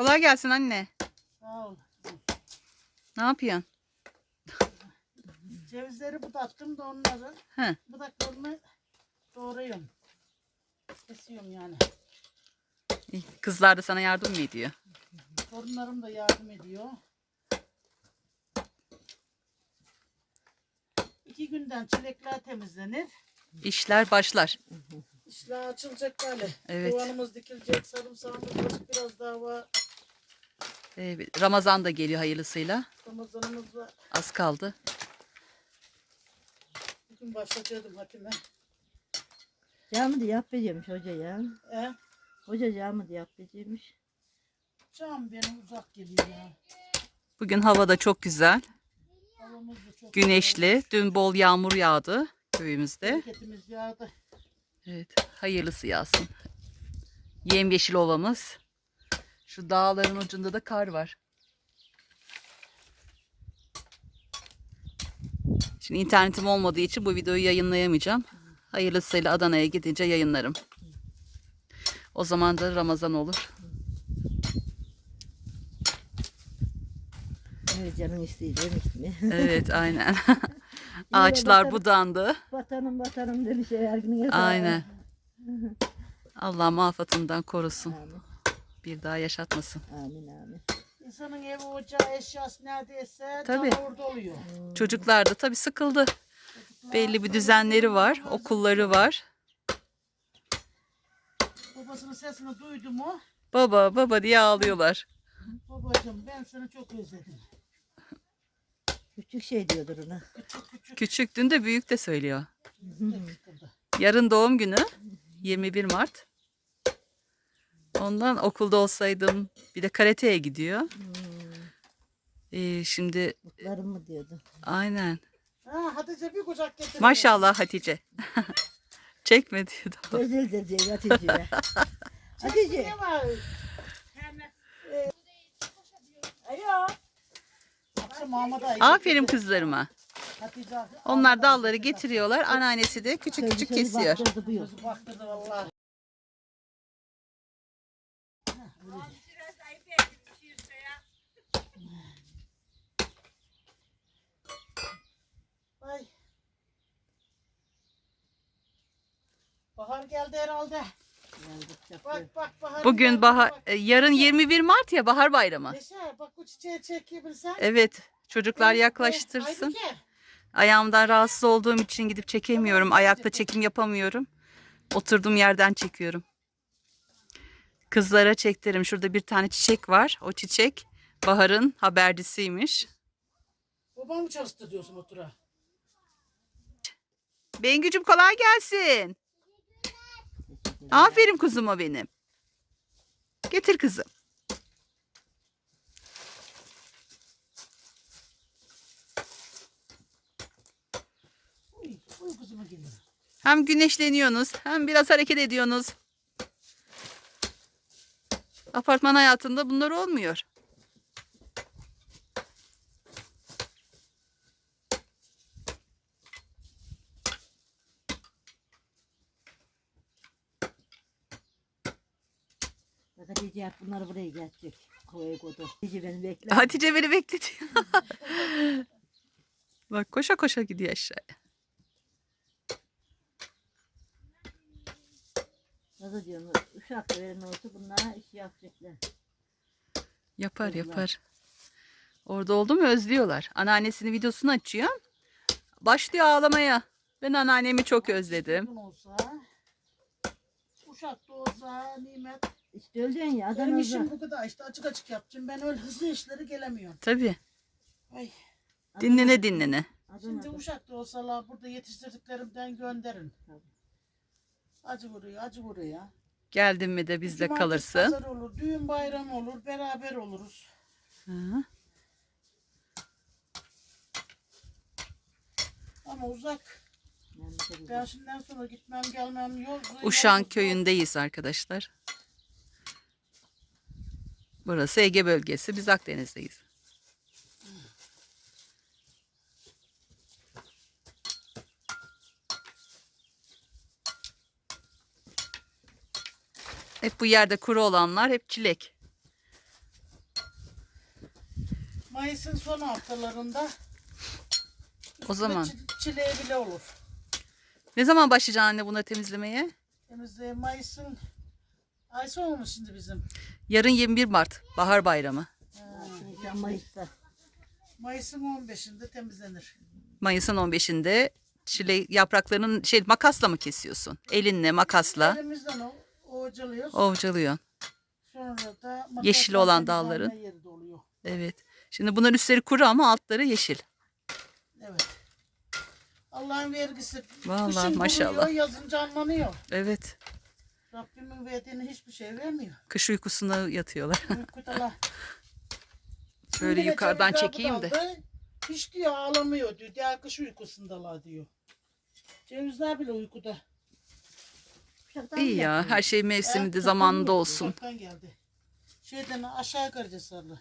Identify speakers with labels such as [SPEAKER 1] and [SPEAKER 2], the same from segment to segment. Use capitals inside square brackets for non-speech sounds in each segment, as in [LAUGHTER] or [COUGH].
[SPEAKER 1] Kolay gelsin anne.
[SPEAKER 2] Sağ ol.
[SPEAKER 1] Ne yapıyorsun?
[SPEAKER 2] Cevizleri budattım da onları.
[SPEAKER 1] He.
[SPEAKER 2] Budaklarını doğruyorum. Kesiyorum yani.
[SPEAKER 1] İyi. Kızlar da sana yardım mı ediyor?
[SPEAKER 2] Torunlarım da yardım ediyor. İki günden çilekler temizlenir.
[SPEAKER 1] İşler başlar.
[SPEAKER 2] İşler açılacak böyle.
[SPEAKER 1] Evet.
[SPEAKER 2] Soğanımız dikilecek, sarımsağımız biraz daha var.
[SPEAKER 1] Evet, Ramazan da geliyor hayırlısıyla.
[SPEAKER 2] Ramazanımız var.
[SPEAKER 1] Az kaldı.
[SPEAKER 2] Bugün başlatıyordum Hatime.
[SPEAKER 3] Camı da yapacakmış hoca ya.
[SPEAKER 2] E,
[SPEAKER 3] Hoca camı da yapacakmış.
[SPEAKER 2] cam benim uzak geliyor ya.
[SPEAKER 1] Bugün hava da çok güzel.
[SPEAKER 2] Havamız da çok
[SPEAKER 1] Güneşli. Dün bol yağmur yağdı köyümüzde.
[SPEAKER 2] Bereketimiz yağdı.
[SPEAKER 1] Evet, hayırlısı yağsın. Yemyeşil ovamız. Şu dağların ucunda da kar var. Şimdi internetim olmadığı için bu videoyu yayınlayamayacağım. Hayırlısıyla Adana'ya gidince yayınlarım. O zaman da Ramazan olur.
[SPEAKER 3] Evet canın isteği demiş mi?
[SPEAKER 1] Evet, [LAUGHS] aynen. [LAUGHS] Ağaçlar budandı.
[SPEAKER 3] vatanım vatanım dedi şey her gün.
[SPEAKER 1] Aynen. Allah afatından korusun.
[SPEAKER 3] Amin.
[SPEAKER 1] Bir daha yaşatmasın.
[SPEAKER 3] Amin amin.
[SPEAKER 2] İnsanın evi, ocağı, eşyası neredeyse
[SPEAKER 1] Tabii.
[SPEAKER 2] canı orada oluyor.
[SPEAKER 1] Çocuklar da tabii sıkıldı. Belli bir düzenleri var, okulları var.
[SPEAKER 2] Babasının sesini duydu mu?
[SPEAKER 1] Baba baba diye ağlıyorlar.
[SPEAKER 2] Babacığım ben seni çok özledim.
[SPEAKER 3] Küçük şey diyordur ona.
[SPEAKER 2] Küçük küçük
[SPEAKER 1] Küçüktün de büyük de söylüyor. Yarın doğum günü 21 Mart. Ondan okulda olsaydım bir de karateye gidiyor. Ee, şimdi
[SPEAKER 3] Mutlarım mı diyordu.
[SPEAKER 1] aynen.
[SPEAKER 2] Ha Hatice bir kucak getirdi.
[SPEAKER 1] Maşallah Hatice. [LAUGHS] Çekme diyordu.
[SPEAKER 3] Özel derece Hatice'ye. Hatice. [LAUGHS]
[SPEAKER 2] Ne var? Ee. Akşam
[SPEAKER 1] Aferin kızlarıma.
[SPEAKER 2] Hatice.
[SPEAKER 1] Onlar dalları getiriyorlar. Anneannesi de küçük küçük kesiyor.
[SPEAKER 3] baktırdı bu yıl.
[SPEAKER 2] Gözü baktırdı vallahi. Geldi herhalde.
[SPEAKER 3] Geldik, çapıyor.
[SPEAKER 2] Bak bak bahar.
[SPEAKER 1] Bugün bahar,
[SPEAKER 2] bak.
[SPEAKER 1] e, yarın 21 Mart ya bahar bayramı.
[SPEAKER 2] Neşe bak bu çiçeği çekebilirsen.
[SPEAKER 1] Evet çocuklar
[SPEAKER 2] Eh,
[SPEAKER 1] yaklaştırsın.
[SPEAKER 2] Aybüke,
[SPEAKER 1] Ayağımdan rahatsız olduğum için gidip çekemiyorum. Ayakta çekim yapamıyorum. Oturduğum yerden çekiyorum. Kızlara çektirim. Şurada bir tane çiçek var. O çiçek Bahar'ın habercisiymiş.
[SPEAKER 2] Babamı çalıştırıyorsun otura.
[SPEAKER 1] Bengücüm kolay gelsin. Aferin kuzuma benim. Getir kızım. Hem güneşleniyorsunuz hem biraz hareket ediyorsunuz. Apartman hayatında bunlar olmuyor.
[SPEAKER 3] Hatice yap bunları buraya gelecek. Kovaya koydu. Hatice beni bekle.
[SPEAKER 1] Hatice beni bekletiyor. [LAUGHS] Bak koşa koşa gidiyor aşağıya.
[SPEAKER 3] Nasıl diyorum? Uşak veren olsa bunlara iş yapacaklar.
[SPEAKER 1] Yapar
[SPEAKER 3] Kızlar.
[SPEAKER 1] yapar. Orada oldu mu özlüyorlar. Anneannesinin videosunu açıyor. Başlıyor ağlamaya. Ben anneannemi çok özledim.
[SPEAKER 2] Olsa. Uşak da olsa nimet.
[SPEAKER 3] İşte öleceksin ya.
[SPEAKER 2] Benim işim bu kadar işte açık açık yapacağım. Ben öyle hızlı işleri gelemiyorum.
[SPEAKER 1] Tabii.
[SPEAKER 2] Ay.
[SPEAKER 1] Dinlene dinlene.
[SPEAKER 2] Şimdi
[SPEAKER 3] Adana'da.
[SPEAKER 2] uşak da olsalar burada yetiştirdiklerimden gönderin.
[SPEAKER 3] Tabii.
[SPEAKER 2] Acı buraya, acı buraya.
[SPEAKER 1] Geldin mi de bizde
[SPEAKER 2] Cumartesi,
[SPEAKER 1] kalırsın.
[SPEAKER 2] Pazar olur, düğün bayram olur, beraber oluruz.
[SPEAKER 1] Hı.
[SPEAKER 2] Ama uzak.
[SPEAKER 3] Yani tabii
[SPEAKER 2] Ben şimdiden sonra gitmem gelmem yol.
[SPEAKER 1] Uşan köyündeyiz arkadaşlar. Burası Ege bölgesi. Biz Akdeniz'deyiz. Hep bu yerde kuru olanlar hep çilek.
[SPEAKER 2] Mayıs'ın son haftalarında
[SPEAKER 1] O zaman.
[SPEAKER 2] çi- çileği bile olur.
[SPEAKER 1] Ne zaman başlayacaksın anne bunları temizlemeye?
[SPEAKER 2] Temizliği Mayıs'ın ay sonu mu şimdi bizim?
[SPEAKER 1] Yarın 21 Mart. Bahar Bayramı.
[SPEAKER 3] Sen Mayıs'ta.
[SPEAKER 2] Mayıs'ın 15'inde temizlenir.
[SPEAKER 1] Mayıs'ın 15'inde çile yapraklarının şey makasla mı kesiyorsun? Elinle makasla
[SPEAKER 2] Elimizden o, ovcalıyoruz.
[SPEAKER 1] ovcalıyorsun.
[SPEAKER 2] Sonra da
[SPEAKER 1] Yeşil olan dalların. Evet. Şimdi bunların üstleri kuru ama altları yeşil.
[SPEAKER 2] Evet. Allah'ın vergisi.
[SPEAKER 1] Vallahi
[SPEAKER 2] Kışın
[SPEAKER 1] maşallah.
[SPEAKER 2] buluyor, yazın canlanıyor.
[SPEAKER 1] Evet.
[SPEAKER 2] Rabbimin verdiğini hiçbir şey vermiyor.
[SPEAKER 1] Kış uykusuna yatıyorlar.
[SPEAKER 2] Uykudala. [LAUGHS]
[SPEAKER 1] Şöyle yukarıdan çekeyim de.
[SPEAKER 2] daldı. Hiç diyor ağlamıyor diyor. Diğer kış uykusundalar diyor. Cevizler bile uykuda.
[SPEAKER 3] Uşaktan
[SPEAKER 1] İyi
[SPEAKER 3] mı
[SPEAKER 1] ya. Her şey mevsiminde
[SPEAKER 2] Evet,
[SPEAKER 1] zamanında
[SPEAKER 2] uzaktan-
[SPEAKER 1] olsun.
[SPEAKER 2] Uzaktan geldi. Şeyden aşağı yukarı cesarlı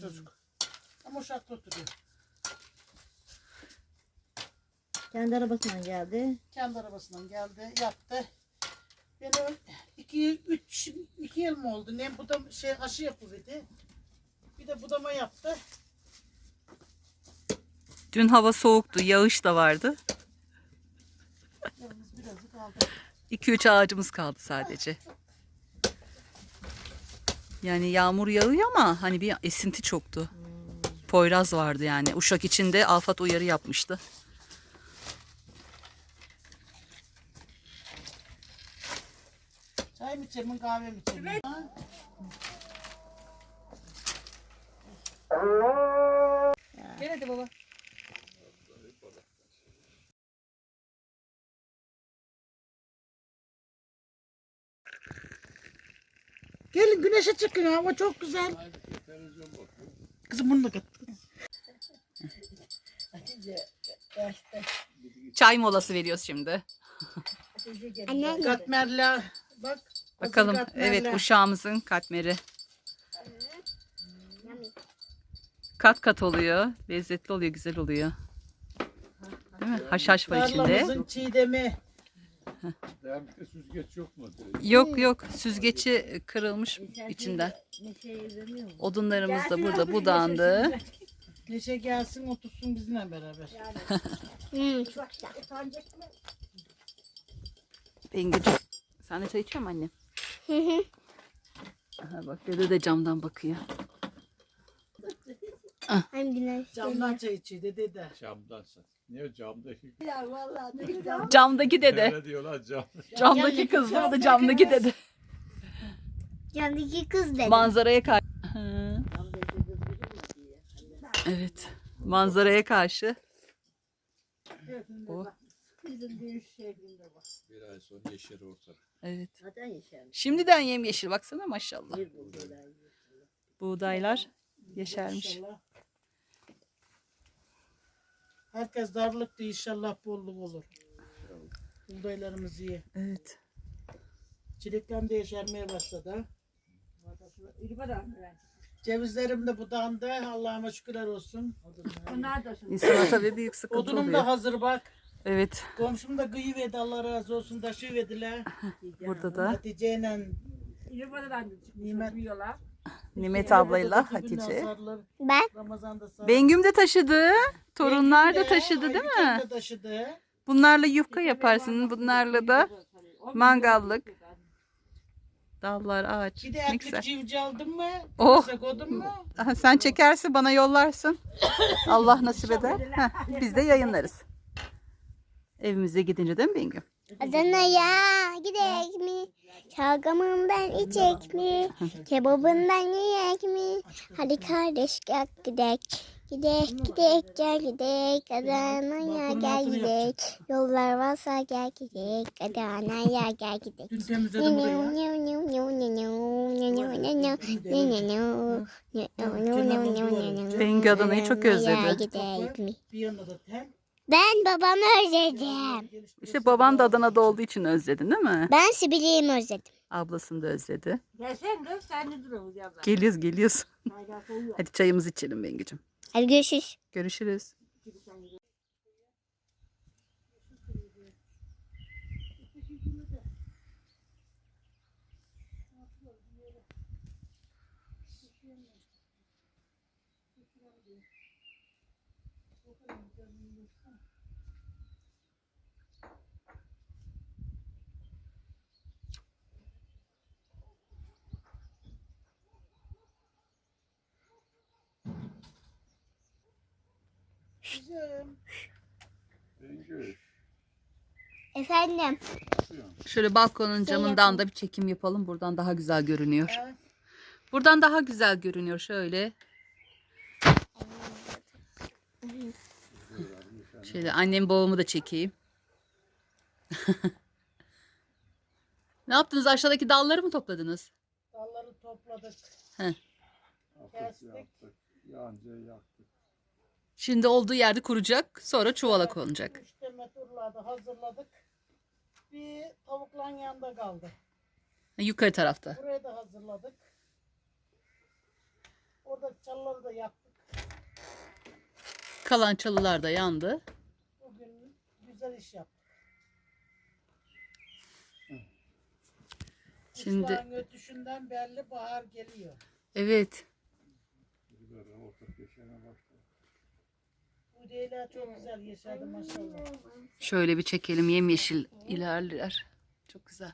[SPEAKER 2] çocuk. Ama uşakta oturuyor.
[SPEAKER 3] Kendi arabasından geldi.
[SPEAKER 2] Kendi arabasından geldi, yattı. Beni iki, üç, iki yıl mı oldu? Ne bu da şey aşı yapıldı. Bir de budama yaptı.
[SPEAKER 1] Dün hava soğuktu. Yağış da vardı.
[SPEAKER 2] Yalnız birazcık aldı.
[SPEAKER 1] 2-3 ağacımız kaldı sadece. Yani yağmur yağıyor ama hani bir esinti çoktu. Poyraz vardı yani. Uşak içinde Afat uyarı yapmıştı.
[SPEAKER 2] Çay mı içelim, kahve mi içelim? Ha?
[SPEAKER 1] Gel hadi baba.
[SPEAKER 2] Gelin güneşe çıkın hava çok güzel. Kızım bunu da kat.
[SPEAKER 1] Çay molası veriyoruz şimdi.
[SPEAKER 2] Katmerler. Bak.
[SPEAKER 1] Bakalım. Evet uşağımızın katmeri. Kat kat oluyor. Lezzetli oluyor, güzel oluyor. Değil mi? Haşhaş var içinde.
[SPEAKER 2] Tarlamızın çiğdemi.
[SPEAKER 4] Devamlı süzgeç yok mu?
[SPEAKER 1] Yok yok süzgeci kırılmış içinden. Odunlarımız da burada budandı.
[SPEAKER 2] Neşe gelsin otursun bizimle beraber. [LAUGHS]
[SPEAKER 3] Çok güzel.
[SPEAKER 1] Bengücüm. Sen de çay içiyor musun annem? Aha bak dede de camdan bakıyor.
[SPEAKER 5] Hem güneş.
[SPEAKER 2] Camdan çay içiyor dede de.
[SPEAKER 4] Camdansa. Niye camdaki?
[SPEAKER 3] Ya vallahi ne güzel.
[SPEAKER 1] Camdaki dede.
[SPEAKER 4] Öyle diyorlar cam.
[SPEAKER 1] Camdaki kız bu da camdaki dede.
[SPEAKER 5] Yandaki kız dedi.
[SPEAKER 1] Manzaraya karşı. Evet. Manzaraya karşı. Oh,
[SPEAKER 4] Bir ay sonra yeşeri ortalık.
[SPEAKER 1] evet.
[SPEAKER 3] Zaten yeşermiş.
[SPEAKER 1] Şimdiden yemyeşil baksana maşallah.
[SPEAKER 3] Bir.
[SPEAKER 1] Buğdaylar yeşermiş.
[SPEAKER 2] İnşallah. Herkes darlıktı inşallah bolluk olur. Buğdaylarımız iyi.
[SPEAKER 1] Evet.
[SPEAKER 2] Çileklerim de yeşermeye başladı. Cevizlerim de budandı. Allah'ıma şükürler olsun.
[SPEAKER 1] İnsana tabii büyük sıkıntı
[SPEAKER 2] Odunum da
[SPEAKER 1] oluyor.
[SPEAKER 2] hazır bak.
[SPEAKER 1] Evet.
[SPEAKER 2] Komşum da kıyı verdi Allah razı olsun. Taşı verdiler. [LAUGHS]
[SPEAKER 1] Burada da
[SPEAKER 2] Hatice'yle Nimet.
[SPEAKER 1] Nimet ablayla Hatice.
[SPEAKER 5] Ben
[SPEAKER 2] Ramazan'da.
[SPEAKER 1] Bengüm de taşıdı. Torunlar da taşıdı değil mi?
[SPEAKER 2] de taşıdı.
[SPEAKER 1] Bunlarla yufka yaparsın. Bunlarla da mangallık. Dallar ağaç.
[SPEAKER 2] Bir de
[SPEAKER 1] Ne
[SPEAKER 2] civciv aldın mı?
[SPEAKER 1] Oh.
[SPEAKER 2] Kısa koydun mu?
[SPEAKER 1] Aha, sen çekersin bana yollarsın. Allah nasip eder. Heh, biz de yayınlarız. Evimize gidince değil mi Bengüm?
[SPEAKER 5] Adana'ya gidek mi? Şalgamından içek mi? Kebabından yiyek mi? Hadi kardeş gel gidek. Gidek gidek gel gidek. Adana'ya gel gidek. Yollar varsa gel gidek. Adana'ya gel gidek.
[SPEAKER 1] Bengü Adana'yı çok özledi.
[SPEAKER 5] Gidek mi?
[SPEAKER 2] Bir yanında da tel.
[SPEAKER 5] Ben babamı özledim.
[SPEAKER 1] İşte baban da Adana'da olduğu için özledin değil mi?
[SPEAKER 5] Ben Sibel'i özledim.
[SPEAKER 1] Ablasını da özledi.
[SPEAKER 3] Gelsen kız sen de duruyoruz yavrum.
[SPEAKER 1] Geliyoruz geliyoruz. Hadi çayımızı içelim Bengücüm.
[SPEAKER 5] Hadi görüşürüz.
[SPEAKER 1] Görüşürüz.
[SPEAKER 2] Kızım.
[SPEAKER 5] Efendim.
[SPEAKER 1] Şöyle balkonun camından da bir çekim yapalım. Buradan daha güzel görünüyor. Buradan daha güzel görünüyor şöyle. Şöyle annem babamı da çekeyim. [LAUGHS] ne yaptınız? Aşağıdaki dalları mı topladınız?
[SPEAKER 2] dalları topladık.
[SPEAKER 4] Attık
[SPEAKER 2] Kestik.
[SPEAKER 4] Yanca yaktık.
[SPEAKER 1] Şimdi olduğu yerde kuracak. Sonra çuvala konacak.
[SPEAKER 2] Üç demet urladı hazırladık. Bir tavuklan yanında kaldı.
[SPEAKER 1] Yukarı tarafta.
[SPEAKER 2] Burayı da hazırladık. Orada çalıları da yaktık.
[SPEAKER 1] Kalan çalılar da yandı.
[SPEAKER 2] Güzel iş yaptık.
[SPEAKER 1] Şimdi-
[SPEAKER 2] Kuşların ötüşünden belli bahar geliyor.
[SPEAKER 1] Evet.
[SPEAKER 2] Bu değiller çok güzel yaşadı maşallah.
[SPEAKER 1] Şöyle bir çekelim. Yemyeşil ilerler. Çok güzel.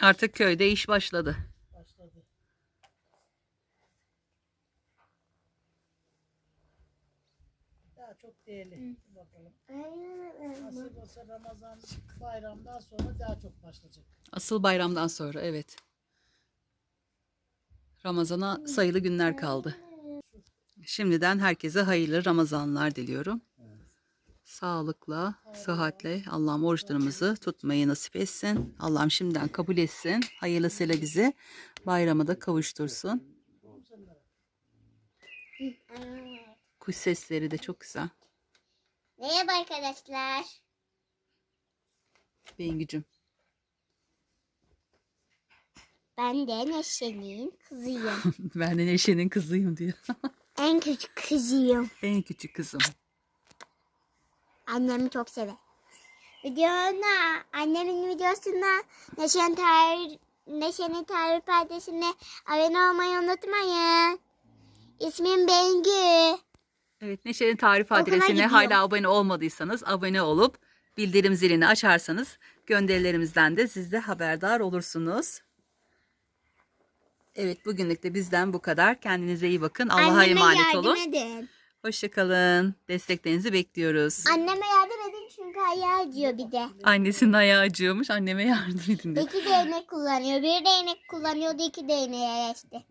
[SPEAKER 1] Artık köyde iş başladı.
[SPEAKER 2] Başladı. Daha çok değerli. Bakalım. Nasıl olsa Ramazan bayramdan sonra daha çok başlayacak.
[SPEAKER 1] Asıl bayramdan sonra evet. Ramazana sayılı günler kaldı. Şimdiden herkese hayırlı Ramazanlar diliyorum. Sağlıkla, sıhhatle Allah'ım oruçlarımızı tutmayı nasip etsin. Allah'ım şimdiden kabul etsin. Hayırlısıyla bizi bayrama da kavuştursun. Kuş sesleri de çok güzel.
[SPEAKER 5] Merhaba arkadaşlar.
[SPEAKER 1] Bengücüm.
[SPEAKER 5] Ben de Neşe'nin kızıyım. [LAUGHS]
[SPEAKER 1] ben de Neşe'nin kızıyım diyor.
[SPEAKER 5] en küçük kızıyım.
[SPEAKER 1] en küçük kızım.
[SPEAKER 5] Annemi çok sever. Videona, annemin videosuna Neşe'nin tarih, Neşe'nin tarih perdesine abone olmayı unutmayın. İsmim Bengü.
[SPEAKER 1] Evet Neşe'nin tarif
[SPEAKER 5] Okula
[SPEAKER 1] adresine hala abone olmadıysanız abone olup bildirim zilini açarsanız gönderilerimizden de siz de haberdar olursunuz. Evet bugünlük de bizden bu kadar. Kendinize iyi bakın. Allah'a emanet olun.
[SPEAKER 5] edin.
[SPEAKER 1] Hoşçakalın. Desteklerinizi bekliyoruz.
[SPEAKER 5] Anneme yardım edin çünkü ayağı acıyor bir de.
[SPEAKER 1] Annesinin ayağı acıyormuş. Anneme yardım edin dedi.
[SPEAKER 5] İki değnek kullanıyor. Bir değnek kullanıyordu iki değneğe geçti.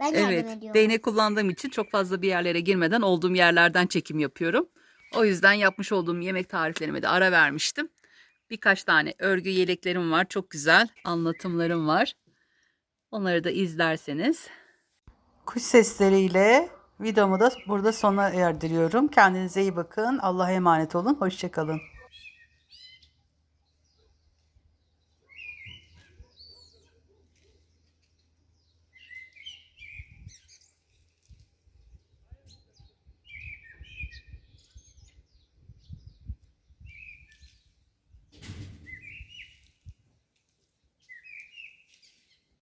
[SPEAKER 5] Ben yardım
[SPEAKER 1] Evet,
[SPEAKER 5] ediyorum.
[SPEAKER 1] değnek kullandığım için çok fazla bir yerlere girmeden olduğum yerlerden çekim yapıyorum. O yüzden yapmış olduğum yemek tariflerime de ara vermiştim. Birkaç tane örgü yeleklerim var. Çok güzel anlatımlarım var. Onları da izlerseniz. Kuş sesleriyle videomu da burada sona erdiriyorum. Kendinize iyi bakın. Allah'a emanet olun. Hoşçakalın.